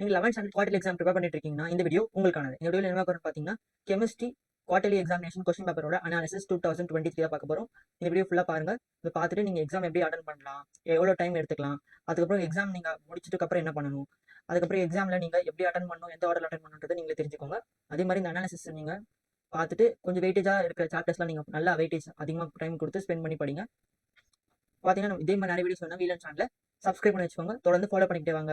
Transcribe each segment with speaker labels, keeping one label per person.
Speaker 1: நீங்கள் eleventh standard quarterly exam prepare பண்ணிட்டு இருக்கீங்கன்னா இந்த வீடியோ உங்களுக்கானது. இந்த வீடியோ என்ன பார்க்க பார்த்தீங்கன்னா கெமிஸ்ட்ரி குவார்டர்லி எக்ஸாமினேஷன் கொஸ்டின் பேப்பரோட analysis two thousand twenty three பார்க்க போகிறோம் இந்த வீடியோ ஃபுல்லாக பாருங்க. இதை பார்த்துட்டு நீங்கள் எக்ஸாம் எப்படி அட்டன் பண்ணலாம் எவ்வளோ டைம் எடுத்துக்கலாம் அதுக்கப்புறம் எக்ஸாம் நீங்கள் முடிச்சதுக்கு அப்புறம் என்ன பண்ணணும் அதுக்கப்புறம் எக்ஸாமில் நீங்கள் எப்படி அட்டன் பண்ணணும் எந்த ஆர்டர் அட்டன் பண்ணுறது நீங்களே தெரிஞ்சுக்கோங்க. அதே மாதிரி இந்த அனாலிசிஸ் நீங்கள் பார்த்துட்டு கொஞ்சம் வெயிட்டேஜாக இருக்கிற சாப்டர்ஸ்லாம் நீங்கள் நல்லா வெயிட்டேஜ் அதிகமாக டைம் கொடுத்து ஸ்பெண்ட் பண்ணி படிங்க. பார்த்தீங்கன்னா இதே மாதிரி நிறைய வீடியோஸ் வேணால் வீலன் சேனலில் சப்ஸ்கிரைப் பண்ணி வச்சுக்கோங்க. தொடர்ந்து ஃபாலோ பண்ணிக்கிட்டே வாங்க.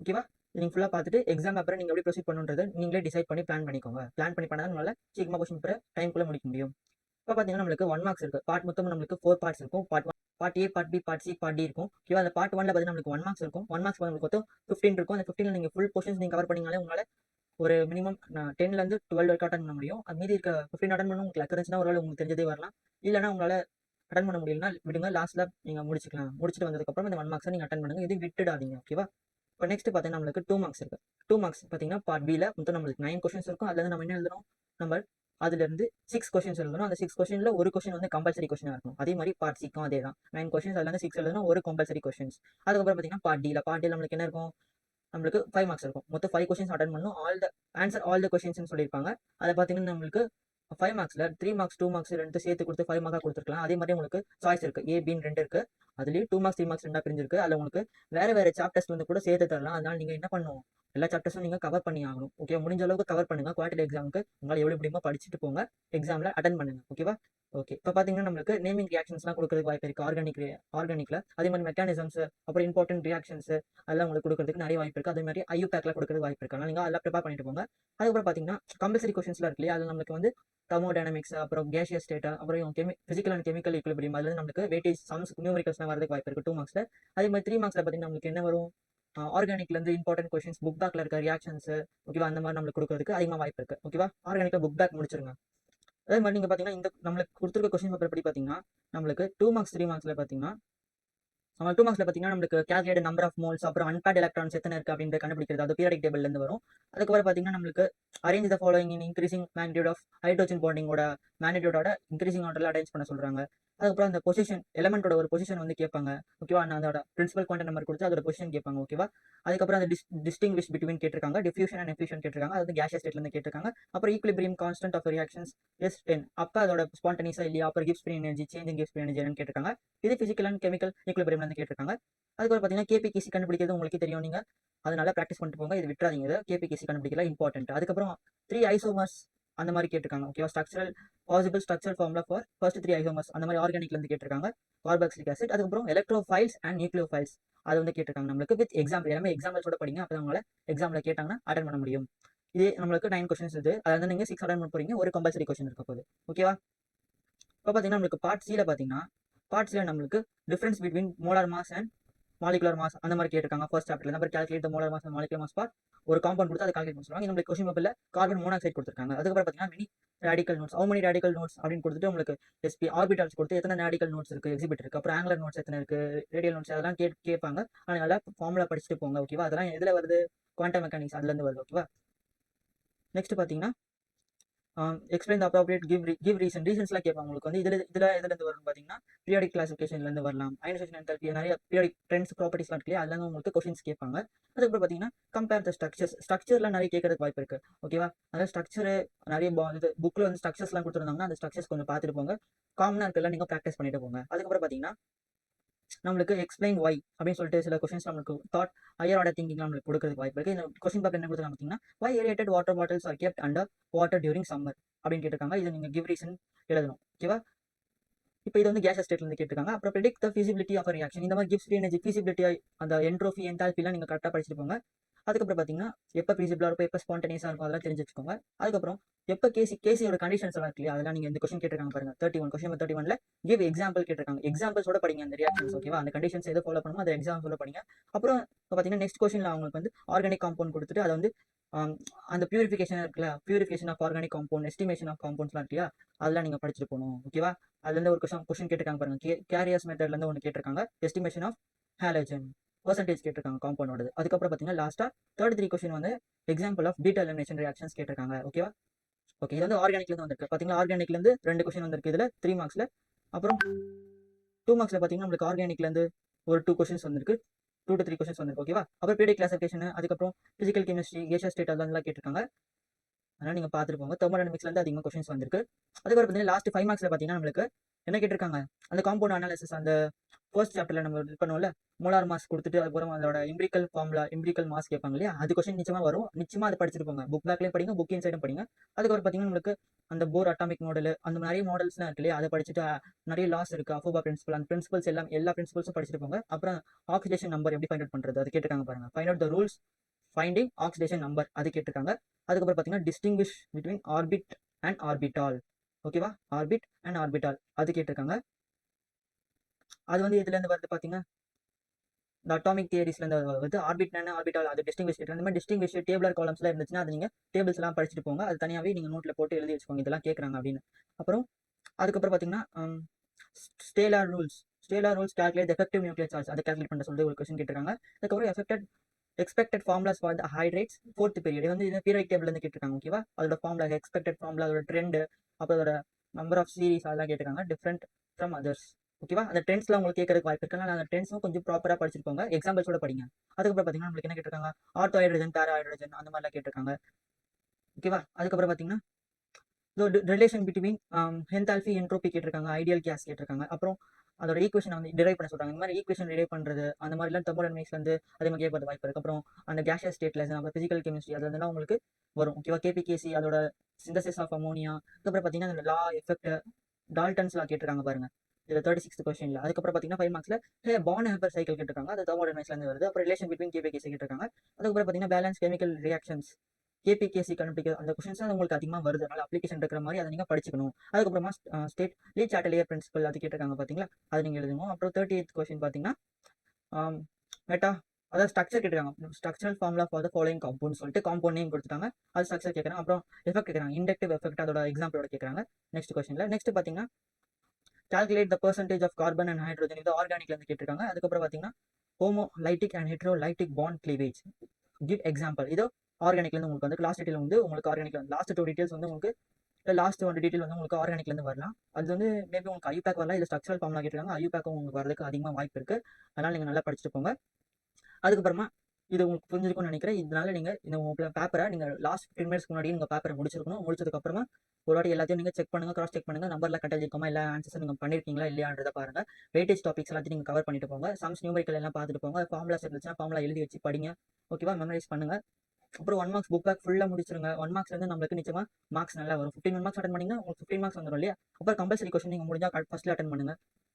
Speaker 1: ஓகேவா நீங்கள் ஃபுல்லாக பார்த்துட்டு எக்ஸாம் அப்புறம் நீங்கள் எப்படி ப்ரொசீட் பண்ணுன்றது நீங்களே டிசைட் பண்ணி பிளான் பண்ணிக்கோங்க. பிளான் பண்ணி பண்ணால் உங்களால் சீக்கிரமாக கொஸ்டின் பேப்பரை டைம்குள்ளே முடிக்க முடியும். இப்போ பார்த்தீங்கன்னா நம்மளுக்கு ஒன் மார்க்ஸ் இருக்குது பார்ட் மொத்தம் நம்மளுக்கு ஃபோர் பார்ட்ஸ் இருக்கும். Part one part A part B part C part D இருக்கும். ஓகேவா அந்த பார்ட் ஒன்ல பார்த்தீங்கன்னா நம்மளுக்கு ஒன் மார்க்ஸ் இருக்கும். ஒன் மார்க்ஸ் நம்மளுக்கு மொத்தம் ஃபிஃப்டின் இருக்கும். அந்த ஃபிஃப்டினில் நீங்கள் ஃபுல் போர்ஷன்ஸ் நீங்கள் கவர் பண்ணிங்கனாலே உங்களால் ஒரு மினிமம் டென்லேருந்து டுவெல் வரைக்கும் அட்டன் பண்ண முடியும். அது மீதி இருக்க ஃபிஃப்டின் அட்டன் பண்ண உங்களுக்கு லக் இருந்துச்சுன்னா ஒரு உங்களுக்கு தெரிஞ்சதே வரலாம். இல்லைனா உங்களால் அட்டன் பண்ண முடியலன்னா விடுங்க. லாஸ்ட்டில் நீங்கள் முடிச்சுக்கலாம். முடிச்சுட்டு வந்ததுக்கப்புறம் இந்த ஒன் மார்க்ஸை நீங்கள் அட்டன் பண்ணுங்க. இது விட்டுடாதீங்க. ஓகேவா இப்போ நெக்ஸ்ட் பார்த்தீங்கன்னா நம்மளுக்கு டூ மார்க்ஸ் இருக்குது டூ மார்க்ஸ் பார்த்தீங்கன்னா பார்ட் பியில் மொத்தம் நம்மளுக்கு நைன் கொஷின்ஸ் இருக்கும். அதுலேருந்து நம்ம என்ன எழுதணும்? நம்ம அதுலேருந்து சிக்ஸ் கொஷின்ஸ் எழுதணும். அந்த சிக்ஸ் கொஷனில் ஒரு கொஸ்டின் வந்து கம்பல்சரி கொஷனாக இருக்கும் அதே மாதிரி பார்ட் சிக்கும் அதே தான். நைன் கொஷின்ஸ் அதுல இருந்து சிக்ஸ் எழுதணும். ஒரு கம்பல்சரி கொஸ்டின்ஸ் அதுக்கப்புறம் பார்த்தீங்கன்னா பார்ட் டியில் பார்ட் டியில் நம்மளுக்கு என்ன இருக்கும்? நம்மளுக்கு ஃபைவ் மார்க்ஸ் இருக்கும். மொத்தம் ஃபைவ் கொஸ்டின்ஸ் அட்டன் பண்ணணும். All the answer all the கொஷின்ஸ்னு சொல்லியிருப்பாங்க. அதை பார்த்தீங்கன்னா நம்மளுக்கு ஃபைவ் மார்க்ஸில் த்ரீ மார்க்ஸ் டூ மார்க்ஸ் ரெண்டு சேர்த்து கொடுத்து ஃபைவ் மார்க்காக கொடுத்துருக்கலாம். அதே மாதிரி உங்களுக்கு சாய்ஸ் இருக்குது ஏ பின்னு ரெண்டு இருக்குது அதுலேயும் டூ மார்க்ஸ் த்ரீ மார்க்ஸ் ரெண்டாக பிரிஞ்சிருக்கு. அதில் உங்களுக்கு வேறு வேறு சாப்டர்ஸ் வந்து கூட சேர்த்து தரலாம். அதனால் நீங்கள் என்ன பண்ணுவோம் எல்லா சாப்டர்ஸும் நீங்கள் கவர் பண்ணி ஆகணும். ஓகே முடிஞ்ச அளவுக்கு கவர் பண்ணுங்கள் குவார்டர் எக்ஸாமுக்கு உங்களால் எவ்வளோ முடியுமோ படிச்சுட்டு போங்க. எக்ஸாமில் அட்டன் பண்ணுங்க. ஓகேவா ஓகே இப்போ பார்த்தீங்கன்னா நம்மளுக்கு நேமிங் ரியாக்ஷன்ஸ்லாம் கொடுக்கறதுக்கு வாய்ப்பு இருக்குது ஆர்கானிக் ஆர்கானிக்கில் அதே மாதிரி மெக்கானிசம்ஸ் அப்புறம் இம்பார்ட்டன்ட் ரியாக்ஷன்ஸ் அதெல்லாம் உங்களுக்கு கொடுக்கறதுக்கு நிறைய வாய்ப்பு இருக்குது அதே மாதிரி ஐயூ பேக்கில் கொடுக்கறதுக்கு வாய்ப்பு இருக்கு. நீங்கள் அதெல்லாம் ப்ரிப்பேர் பண்ணிட்டு போங்க. அதுக்கப்புறம் பார்த்தீங்கன்னா கம்பல்சரி கொஸ்டின்ஸ்லாம் இருக்கு இல்லையா? அது நம்மளுக்கு வந்து தெர்மோடைனமிக்ஸ் அப்புறம் கேஷியஸ் ஸ்டேட்டா அப்புறம் கெமி ஃபிசிக்கல் அண்ட் கெமிக்கல் ஈக்குவலிபிரியம் அதில் நம்மளுக்கு வெயிட்டேஜ் சம்ஸ் நியூமரிக்கல்ஸ்லாம் வரதுக்கு வாய்ப்பு இருக்குது டூ மார்க்ஸில் அதே மாதிரி த்ரீ மார்க்ஸில் பார்த்தீங்கன்னா நம்மளுக்கு என்ன வரும்? ஆர்கானிக்லேருந்து இம்பார்ட்டன்ட் கொஸ்டின்ஸ் புக் பேக்ல இருக்க ரியாக்ஷன்ஸ் ஓகேவா அந்த மாதிரி நம்மளுக்கு கொடுக்கறதுக்கு அதிகமாக வாய்ப்பு இருக்கு. ஓகேவா ஆர்கானிக்கில் புக் பேக் முடிச்சிருங்க. அதே மாதிரி நீங்க பாத்தீங்கன்னா இந்த நம்மளுக்கு கொடுத்துருக்க கொஸ்டின் பேப்பர் படி பாத்தீங்கன்னா நம்மளுக்கு டூ மார்க்ஸ் த்ரீ மார்க்ஸ்ல பாத்தீங்கன்னா நம்ம டூ மார்க்ஸில் பாத்தீங்கன்னா நம்மளுக்கு கேல்குலேட் நம்பர் ஆஃப் மோல்ஸ் அப்புறம் அன்பேட் எலக்ட்ரான்ஸ் எத்தனை இருக்கு அப்படின்ற கண்டுபிடிக்கிறது அது பீரியடிக் டேபிள்ல இருந்து வரும். அதுக்கப்புறம் பாத்தீங்கன்னா நம்மளுக்கு arrange the following in increasing magnitude of hydrogen பாண்டிங்கோட மேக்னிடியூடோட இன்க்ரீசிங் ஆர்டரில் அரேஞ்ச் பண்ண சொல்றாங்க. அதுக்கப்புறம் அந்த பொசிஷன் எலமெண்டோட ஒரு பொசிஷன் வந்து கேட்பாங்க. ஓகேவா நான் அதோட பிரின்சிபல் குவான்டம் நம்பர் கொடுத்து அதோட பொசிஷன் கேட்பாங்க. ஓகேவா அதுக்கப்புறம் அந்த டிஸ் டிஸ்டிங்விஷ் பிட்வீன் கேட்டிருக்காங்க. டிஃப்யூஷன் அண்ட் எஃபியூஷன் கேட்டிருக்காங்க. அது கேஷ் ஸ்டேட்ல இருந்து கேட்டிருக்காங்க. அப்புறம் equilibrium constant of reactions is ten அப்போ அதோட ஸ்பான்டனிஸா இல்லையா? அப்புறம் Gibbs free energy changing Gibbs free energy கேட்டிருக்காங்க. இது பிசிக்கல் அண்ட் கெமிக்கல் ஈக்குலிபிரியம்ல இருந்து கேட்டிருக்காங்க. அதுக்கப்புறம் பார்த்தீங்கன்னா கேபிகேசி கண்டுபிடிக்கிறது உங்களுக்கு தெரியும் நீங்க. அதனால ப்ராக்டிஸ் பண்ணிட்டு போங்க. இது விட்டுறாதீங்க. கேபிகேசி கண்டுபிடிக்கல. இம்பார்ட்டன்ட் அதுக்கப்புறம் த்ரீ ஐசோமர்ஸ் அந்த மாதிரி கேட்டிருக்காங்க. ஓகேவா structural possible structure formula for first three isomers அந்த மாதிரி ஆர்கானிக்ல இருந்து கேட்டிருக்காங்க. கார்பாக்சிலிக் ஆசிட் அதுக்கப்புறம் electrophiles and nucleophiles அது வந்து கேட்டிருக்காங்க நம்மளுக்கு வித் எக்ஸாம்பிள் எல்லாமே எக்ஸாம்பிள்ஸோட படிங்க. அப்போ அவங்கள எக்ஸாம்ல கேட்டாங்கன்னா அட்டன் பண்ண முடியும். இதே நம்மளுக்கு நைன் கொஸ்டின்ஸ் இது. அதை வந்து நீங்க சிக்ஸ் அட்டன் பண்ண போறீங்க. ஒரு கம்பல்சரி கொஸ்டின் இருக்க போகுது. ஓகேவா இப்போ பார்த்தீங்கன்னா நம்மளுக்கு பார்ட் சியில் பார்த்தீங்கன்னா பார்ட் சியில் நம்மளுக்கு difference between molar mass and molecular mass அந்த மாதிரி கேட்டிருக்காங்க. ஃபர்ஸ்ட் சாப்டர்ல number calculate molar mass molecular mass for ஒரு காம்பவுண்ட் கொடுத்து அதை கால்குலேட் பண்ணுவாங்க நம்மளுக்கு கொஸ்டின் பேப்பர்ல கார்பன் மோனாக்சைடு கொடுத்துருக்காங்க. அதுக்கப்புறம் பார்த்தீங்கன்னா mini radical nodes how many radical nodes அப்படின்னு கொடுத்துட்டு உங்களுக்கு எஸ்பி ஆர்பிட்டல்ஸ் கொடுத்து எத்தனை ரேடிக்கல் நோட்ஸ் இருக்கு எக்ஸிபிட் இருக்கு. அப்புறம் ஆங்கிலர் நோட்ஸ் எத்தனை இருக்கு ரேடியல் நோட்ஸ் அதெல்லாம் கேட் கேட்பாங்க. அதனால ஃபார்முலா படிச்சுட்டு போங்க ஓகேவா அதெல்லாம் எதுல வருது? குவாண்டம் மெக்கானிக்ஸ் அதுலேருந்து வருது ஓகேவா நெக்ஸ்ட் பார்த்தீங்கன்னா explain appropriate give give reason ரீசன்ஸ்லாம் கேட்பாங்க. உங்களுக்கு வந்து இதில் இதில் இதுலேருந்து வரும் பார்த்தீங்கன்னா பீரியாடிக் கிளாசிஃபிகேஷன்லேருந்து வரலாம். அயனைசேஷன் தெரப்பி நிறைய பீரியாடிக் ட்ரெண்ட்ஸ் ப்ராப்பர்ட்டிஸ்லாம் இருக்கு இல்லையா? அதுல உங்களுக்கு கொஸ்டின்ஸ் கேட்பாங்க. அதுக்கப்புறம் பார்த்தீங்கன்னா கம்பேர் த ஸ்ட்ரக்சர்ஸ் ஸ்ட்ரக்சர்லாம் நிறைய கேட்கறதுக்கு வாய்ப்பு இருக்கு. ஓகேவா அதாவது ஸ்ட்ரக்சர் நிறைய பா- இது புக்கில் வந்து ஸ்ட்ரக்சர்ஸ்லாம் கொடுத்துருந்தாங்கன்னா அந்த ஸ்ட்ரக்சர்ஸ் கொஞ்சம் பார்த்துட்டு போங்க. காமனாக இருக்கலாம் நீங்கள் ப்ராக்டிஸ் பண்ணிட்டு போங்க. அதுக்கப்புறம் பார்த்தீங்கன்னா நம்மளுக்கு எக்ஸ்பிளைன் ஒய் அப்படின்னு சொல்லிட்டு சில கொஸ்டின்ஸ் நம்மளுக்கு தாட் ஹையர் ஆர்டர் திங்கிங் நம்மளுக்கு கொடுக்கறதுக்கு வாய்ப்பு இருக்கு. இந்த கொஸ்டின் பேப்பர் என்ன கொடுத்துருக்காங்க பார்த்தீங்கன்னா why aerated water bottles are kept under water during summer அப்படின்னு கேட்டிருக்காங்க. இதை நீங்க கிவ் ரீசன் எழுதணும். ஓகேவா இப்போ இது வந்து கேஸ் ஸ்டேட்ல இருந்து கேட்டிருக்காங்க. அப்புறம் predict the feasibility of reaction இந்த மாதிரி கிஃப்ட் எனர்ஜி ஃபிசிபிலிட்டி அந்த என்ட்ரோஃபி என்தால்பிலாம் நீங்க கரெக்டாக படிச்சுட்டு போங்க. அதுக்கப்புறம் பார்த்தீங்கன்னா எப்போ ஃபீஸிபிளாக இருக்கும் எப்போ ஸ்பான்டேனியஸாக இருக்கும் அதெல்லாம் தெரிஞ்சு வச்சுக்கோங்க அதுக்கப்புறம் எப்போ கேசி கேசியோட கண்டிஷன்ஸ் எல்லாம் இருக்கு அதெல்லாம் நீங்கள் இந்த கொஸ்டின் கேட்டிருக்காங்க பாருங்க. தேர்ட்டி ஒன் கொஸ்டின் தேர்ட்டி ஒன்ல கிவ் எக்ஸாம்பிள் கேட்டிருக்காங்க. எக்ஸாம்பிள்ஸோட படிங்க அந்த ரியாக்ஷன்ஸ் ஓகேவா அந்த கண்டிஷன்ஸ் எதை ஃபாலோ பண்ணுமோ அந்த எக்ஸாம்பிள் படிங்க. அப்புறம் இப்போ பார்த்தீங்கன்னா நெக்ஸ்ட் கொஸ்டின்ல அவங்களுக்கு வந்து ஆர்கானிக் காம்பவுண்ட் கொடுத்துட்டு அதை வந்து அந்த பியூரிஃபிகேஷன் இருக்குல்ல purification of organic compound estimation of காம்பவுண்ட்ஸ்லாம் இருக்கியா அதெல்லாம் நீங்க படிச்சுட்டு போகணும் ஓகேவா அதுல இருந்து ஒரு கொஸ்டின் கொஸ்டின் கேட்டிருக்காங்க பாருங்க. கேரியர்ஸ் மெத்தட்ல இருந்து ஒன்று கேட்டிருக்காங்க. எஸ்டிமேஷன் ஆஃப் ஹாலஜன் பர்சன்டேஜ் கேட்டிருக்காங்க காம்பவுண்டோட அதுக்கப்புறம் பார்த்தீங்கன்னா லாஸ்டா தேர்ட் த்ரீ கொஸ்டின் வந்து example of beta elimination reactions கேட்டிருக்காங்க ஓகேவா ஓகே இது வந்து ஆர்கானிக்லேருந்து வந்திருக்கு. பார்த்தீங்கன்னா ஆர்கானிக்ல இருந்து ரெண்டு கொஸ்டின் வந்திருக்கு. இதுல த்ரீ மார்க்ஸ்ல அப்புறம் டூ மார்க்ஸில் பாத்தீங்கன்னா நம்மளுக்கு ஆர்கானிக்ல இருந்து ஒரு டூ கொஸ்டின்ஸ் வந்திருக்கு. டூ டு த்ரீ கொஸ்டின்ஸ் வந்திருக்கு ஓகேவா அப்புறம் பீரியட் கிளாசிஃபிகேஷன் அதுக்கப்புறம் ஃபிசிக்கல் கெமிஸ்ட்ரி ஏஷியா ஸ்டேட் அதெல்லாம் கேட்டிருக்காங்க. அதனால் நீங்கள் பார்த்துட்டு போங்க தெர்மோடைனமிக்ஸ்லேருந்து அதிகமாக கொஸ்டின்ஸ் வந்திருக்கு. அதுக்கப்புறம் பார்த்தீங்கன்னா லாஸ்ட் ஃபைவ் மார்க்ஸில் பார்த்தீங்கன்னா நம்மளுக்கு என்ன கேட்டிருக்காங்க? அந்த காம்பவுண்ட் அனாலிசிஸ் அந்த ஃபர்ஸ்ட் சாப்டரில் நம்ம இது பண்ணுவோம்ல மோலார் மாஸ் கொடுத்துட்டு அதுக்கப்புறம் அதோட இம்பிரிக்கல் ஃபார்முலா இம்பிரிக்கல் மாஸ் கேட்பாங்க இல்லையா? அது கொஸ்டின் நிச்சயமாக வரும். நிச்சயமாக அதை படிச்சுட்டு போங்க. புக் பேக்லேயும் படிங்க புக் இன்சைடும் படிங்க. அதுக்கப்புறம் பார்த்தீங்கன்னா நம்மளுக்கு அந்த போர் அட்டாமிக் மாடல் அந்த நிறைய மாடல்ஸ்லாம் இருக்கு இல்லையா? அதை படிச்சுட்டு நிறைய லாஸ் இருக்கு. அஃபோபா பிரின்சிபல் அந்த பிரின்சிபல்ஸ் எல்லாம் எல்லா பிரின்சிபல்ஸும் படிச்சிருப்பாங்க அப்புறம் ஆக்சிடேஷன் நம்பர் எப்படி ஃபைண்ட் அவுட் பண்ணுறது அது கேட்டிருக்காங்க பாருங்க. Find out the rules finding oxidation number அது கேட்டிருக்காங்க. அதுக்கப்புறம் பார்த்தீங்கன்னா distinguish between orbit and orbital ஓகேவா ஆர்பிட் அண்ட் ஆர்பிட்டால் அது கேட்டிருக்காங்க. அது வந்து இதுலேருந்து வருது பார்த்தீங்கன்னா இந்த அட்டாமிக் தியரிஸ்லேருந்து வருது. ஆர்பிட் அண்ட் ஆர்பிட்டால் அது டிஸ்டிங்விஷ் இந்த மாதிரி டிஸ்டிங்விஷ் டேபிளர் காலம்ஸ்லாம் இருந்துச்சுன்னா அது நீங்கள் டேபிள்ஸ் எல்லாம் படிச்சுட்டு போங்க. அது தனியாகவே நீங்கள் நோட்டில் போட்டு எழுதி வச்சுக்கோங்க. இதெல்லாம் கேட்குறாங்க அப்படின்னு. அப்புறம் அதுக்கப்புறம் பார்த்தீங்கன்னா Slater rules Slater rules calculate effective nuclear charge அதை கேல்குலேட் பண்ண சொல்லி ஒரு கொஸ்டின் கேட்டிருக்காங்க. அதுக்கப்புறம் effected expected formulas for the hydrates fourth period வந்து இது பீரியட் டேபிள் இருந்து கேட்டிருக்காங்க ஓகேவா அதோட ஃபார்முலா எக்ஸ்பெக்டட் ஃபார்முலா அதோட ட்ரெண்ட் அப்புறம் அதோட நம்பர் ஆஃப் சீரிஸ் அதெல்லாம் கேட்டிருக்காங்க. டிஃப்ரெண்ட் ஃப்ரம் அதர்ஸ் ஓகேவா அந்த ட்ரெண்ட்ஸ்லாம் உங்களுக்கு கேட்கறதுக்கு வாய்ப்பு இருக்கு. அதனால அந்த ட்ரெண்ட்ஸும் கொஞ்சம் ப்ராப்பராக படிச்சிருப்பாங்க எக்ஸாம்பிள்ஸோட படிங்க. அதுக்கப்புறம் பார்த்தீங்கன்னா நம்மளுக்கு என்ன கேட்டிருக்காங்க? ஆர்த்தோ ஹைட்ரஜன் பேரா ஹைட்ரஜன் அந்த மாதிரிலாம் கேட்டிருக்காங்க. ஓகேவா அதுக்கப்புறம் பார்த்தீங்கன்னா ரிலேஷன் பிட்வீன் ஹென்தால்ஃபி என்ட்ரோபி கேட்டிருக்காங்க. ஐடியல் கேஸ் கேட்டிருக்காங்க. அப்புறம் அதோட ஈக்குவேஷன் வந்து டிரைவ் பண்ண சொல்றாங்க. இந்த மாதிரி ஈக்குவேஷன் டிரைவ் பண்றது அந்த மாதிரிலாம் தெர்மோடைனமிக்ஸ்ல வந்து அதே மாதிரி கேட்கறது வாய்ப்பு இருக்கு. அப்புறம் அந்த கேஷியஸ் ஸ்டேட்ல அப்புறம் பிசிக்கல் கெமிஸ்ட்ரி அது வந்து உங்களுக்கு வரும். ஓகேவா கேபிகேசி அதோட சிந்தசிஸ் ஆஃப் அமோனியா அதுக்கப்புறம் பார்த்தீங்கன்னா அந்த லா எஃபெக்ட் டால்டன்ஸ் லா கேட்டிருக்காங்க பாருங்க. இதுல தேர்ட்டி சிக்ஸ்த் கொஸ்டின்ல அதுக்கப்புறம் பார்த்தீங்கன்னா ஃபைவ் மார்க்ஸ்ல ஹே பான் ஹெப்பர் சைக்கிள் கேட்டிருக்காங்க. அது தெர்மோடைனமிக்ஸ்ல இருந்து வருது. அப்புறம் ரிலேஷன் பிட்வீன் கேபிகேசி கேட்டிருக்காங்க. அதுக்கப்புறம் பார்த்தீங்கன்னா பேலன்ஸ் கெமிக்கல் ரியாக்ஷன்ஸ் கேபிகேசி கண்டுபிடிக்கிறது. அந்த கொஸ்டின்ஸ் உங்களுக்கு அதிகமாக வருது. அதனால அப்ளிகேஷன் இருக்கிற மாதிரி அதை நீங்கள் படிச்சுக்கணும். அதுக்கப்புறமா ஸ்டேட் லீச் ஆட்டலியர் பிரின்சிபல் அது கேட்டிருக்காங்க பார்த்தீங்களா அது நீங்கள் எழுதணும் அப்புறம் தேர்ட்டி எய்த் கொஸ்டின் பார்த்தீங்கன்னா மெட்டா அதாவது ஸ்ட்ரக்சர் கேட்டிருக்காங்க. Structural formula for the following compound சொல்லிட்டு காம்பவுண்ட் நேம் கொடுத்துட்டாங்க. அது ஸ்ட்ரக்சர் கேட்குறாங்க. அப்புறம் எஃபெக்ட் கேட்குறாங்க. இண்டக்டிவ் எஃபெக்ட் அதோட எக்ஸாம்பிளோட கேட்குறாங்க. நெக்ஸ்ட் கொஸ்டினில் நெக்ஸ்ட் பார்த்தீங்கன்னா calculate the percentage of carbon and hydrogen இது ஆர்கானிக்லேருந்து கேட்டிருக்காங்க. அதுக்கப்புறம் பார்த்தீங்கன்னா homolytic and heterolytic bond cleavage give example இதோ ஆர்கானிக்லேருந்து உங்களுக்கு வந்து லாஸ்ட் டீட்டெயில் வந்து உங்களுக்கு ஆர்கானிக் லாஸ்ட் டூ டீட்டெயில்ஸ் வந்து உங்களுக்கு லாஸ்ட் ஒன் டீட்டெயில் வந்து உங்களுக்கு ஆர்கானிக்லேருந்து வரலாம். அது வந்து மேபி உங்களுக்கு ஐயூபேக் வரலாம். இல்லை ஸ்ட்ரக்சரல் ஃபார்ம்லாம் கேட்டிருக்காங்க. பேக்கும் உங்களுக்கு வரதுக்கு அதிகமாக வாய்ப்பு இருக்குது அதனால் நீங்கள் நல்லா படிச்சுட்டு போங்க. அதுக்கப்புறமா இது உங்களுக்கு புரிஞ்சிருக்கும்னு நினைக்கிறேன். இதனால நீங்கள் இந்த உங்க பேப்பரை நீங்கள் லாஸ்ட் ஃபிஃப்டின் மினிட்ஸ் முன்னாடி நீங்கள் பேப்பரை முடிச்சிருக்கணும். முடிச்சதுக்கப்புறமா ஒரு வாட்டி எல்லாத்தையும் நீங்கள் செக் பண்ணுங்கள் கிராஸ் செக் பண்ணுங்க. நம்பரில் கட் எழுதிருக்கோமா இல்ல ஆன்சர்ஸ் பண்ணியிருக்கீங்களா பண்ணிருக்கீங்களா இல்லையான்றத பாருங்கள் வெயிட்டேஜ் டாபிக்ஸ் எல்லாத்தையும் நீங்கள் கவர் பண்ணிட்டு போங்க. சம்ஸ் நியூமரிக்கல் எல்லாம் பார்த்துட்டு போங்க. ஃபார்முலாஸ் இருந்துச்சுன்னா ஃபார்முலா எழுதி வச்சு படிங்க. ஓகேவா மெமரைஸ் பண்ணுங்கள் அப்புறம் ஒன் மார்க்ஸ் புக் பேக் ஃபுல்லாக முடிச்சிருங்க. ஒன் மார்க்ஸ் வந்து நம்மளுக்கு நிச்சயமாக மார்க்ஸ் நல்லா வரும். ஃபிஃப்டின் ஒன் மார்க்ஸ் அட்டன் பண்ணிங்கன்னா உங்களுக்கு ஃபிஃப்டின் மார்க்ஸ் வந்துடும் இல்லையா? அப்புறம் கம்பல்சரி கொஸ்டின் நீங்கள் முடிஞ்சா ஃபஸ்ட்டில் அட்டன் பண்ணுங்க.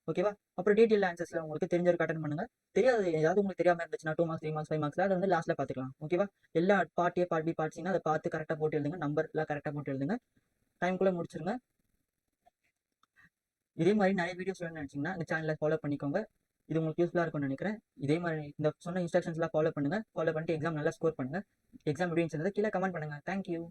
Speaker 1: ஓகேவா அப்புறம் டீட்டெயில் ஆன்சர்ஸில் உங்களுக்கு தெரிஞ்சவருக்கு அட்டன் பண்ணுங்க. தெரியாது ஏதாவது உங்களுக்கு தெரியாமல் இருந்துச்சுன்னா two marks three marks five மார்க்ஸ்ல அதை வந்து லாஸ்ட்டில் பார்த்துக்கலாம் ஓகேவா எல்லா பார்ட் ஏ பார்ட் பி பார்ட்ஸ்னா அதை பார்த்து கரெக்டாக போட்டு எழுதுங்க. நம்பர் எல்லாம் கரெக்டாக போட்டு எழுதுங்க. டைம்குள்ளே முடிச்சிருங்க. இதே மாதிரி நிறைய வீடியோஸ் வேணும்னு நினைச்சீங்கன்னா இந்த சேனலை ஃபாலோ பண்ணிக்கோங்க. இது உங்களுக்கு யூஸ்ஃபுல்லாக இருக்கும்னு நினைக்கிறேன். இதே மாதிரி இந்த சொன்ன இன்ஸ்ட்ரக்ஷன்ஸ்லாம் ஃபாலோ பண்ணுங்க. ஃபாலோ பண்ணிட்டு எக்ஸாம் நல்லா ஸ்கோர் பண்ணுங்கள் எக்ஸாம் எப்படி இருந்துச்சு கீழே கமெண்ட் பண்ணுங்க. தேங்க்யூ